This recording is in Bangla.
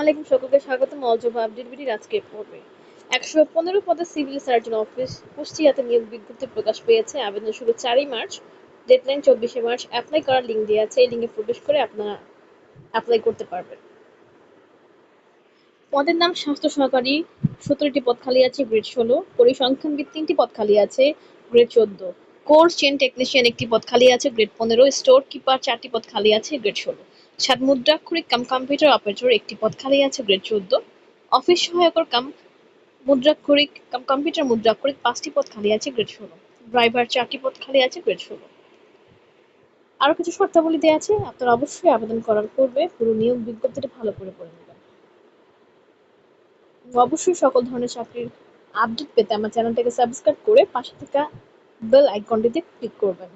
আলাইকুম সকলকে স্বাগতম। অলজব আপডেট বিডির আজকের পর্বে। একশো পনেরো পদে সিভিল সার্জন অফিস কুষ্টিয়াতে নিয়োগ বিজ্ঞপ্তি প্রকাশ পেয়েছে। আবেদন শুরু চারই মার্চ, ডেডলাইন চব্বিশে মার্চ। অ্যাপ্লাই করার লিঙ্ক দেওয়া আছে, এই লিঙ্কে প্রবেশ করে আপনারা অ্যাপ্লাই করতে পারবেন। পদের নাম স্বাস্থ্য সহকারী, সতেরোটি পদ খালি আছে, গ্রেড ষোলো। পরিসংখ্যানবিদ তিনটি পদ খালি আছে, গ্রেড চোদ্দ। কোর্স চেন টেকনিশিয়ান একটি পদ খালি আছে, গ্রেড পনেরো। স্টোর কিপার চারটি পদ খালি আছে, গ্রেড ষোলো। সাত মুদ্রাক্ষরিক কাম কম্পিউটার অপারেটর একটি পদ খালি আছে গ্রেড চোদ্দ। অফিস সহায়কর কাম মুদ্রাক্ষরিক, কাম কম্পিউটার মুদ্রাক্ষরিক পাঁচটি পদ খালি আছে গ্রেড ষোলো। ড্রাইভার চারটি পদ খালি আছে গ্রেড ষোলো। আরও কিছু শর্তাবলী দেওয়া আছে, আপনারা অবশ্যই আবেদন করার পূর্বে পুরো নিয়োগ বিজ্ঞপ্তিটা ভালো করে পড়ে নেবেন। অবশ্যই সকল ধরনের চাকরির আপডেট পেতে আমার চ্যানেলটাকে সাবস্ক্রাইব করে পাশে থাকা বেল আইকনটিতে ক্লিক করবেন।